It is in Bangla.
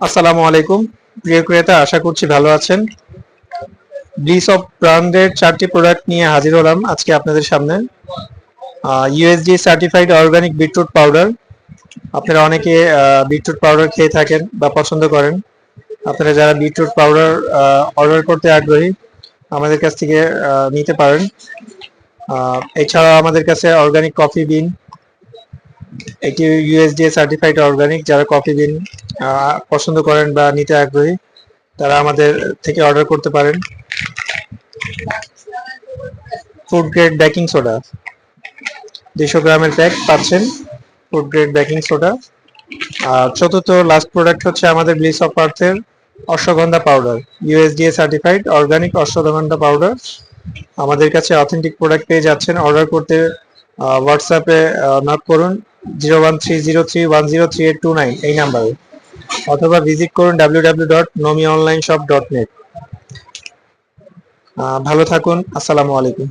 আসসালামু আলাইকুম। প্রিয় ক্রেতা, আশা করছি ভালো আছেন। ব্লিস অফ ব্র্যান্ডের চারটি প্রোডাক্ট নিয়ে হাজির হলাম আজকে আপনাদের সামনে। USD certified organic beetroot powder আপনারা অনেকে বিটরুট পাউডার খেয়ে থাকেন বা পছন্দ করেন। আপনারা যারা বিটরুট পাউডার অর্ডার করতে আগ্রহী, আমাদের কাছ থেকে নিতে পারেন। এছাড়াও আমাদের কাছে অর্গানিক কফি বিন এটি ইউএসডিএ সার্টিফাইড অর্গানিক যারা কফি বিন পছন্দ করেন বা নিতে আগ্রহী, তারা আমাদের থেকে অর্ডার করতে পারেন। ফুড গ্রেড বেকিং সোডা দুশো গ্রামের প্যাক পাচ্ছেন ফুড গ্রেড বেকিং সোডা আর চতুর্থ লাস্ট প্রোডাক্ট হচ্ছে আমাদের bliss of আর্থের ashwagandha powder USDA certified organic ashwagandha powder আমাদের কাছে অথেন্টিক প্রোডাক্ট পেয়ে যাচ্ছেন। অর্ডার করতে হোয়াটসঅ্যাপে নক করুন। Zero one three zero three one zero three eight two nine এই নাম্বারে অথবা ভিজিট করুন নেট ভালো থাকুন আসসালামু আলাইকুম।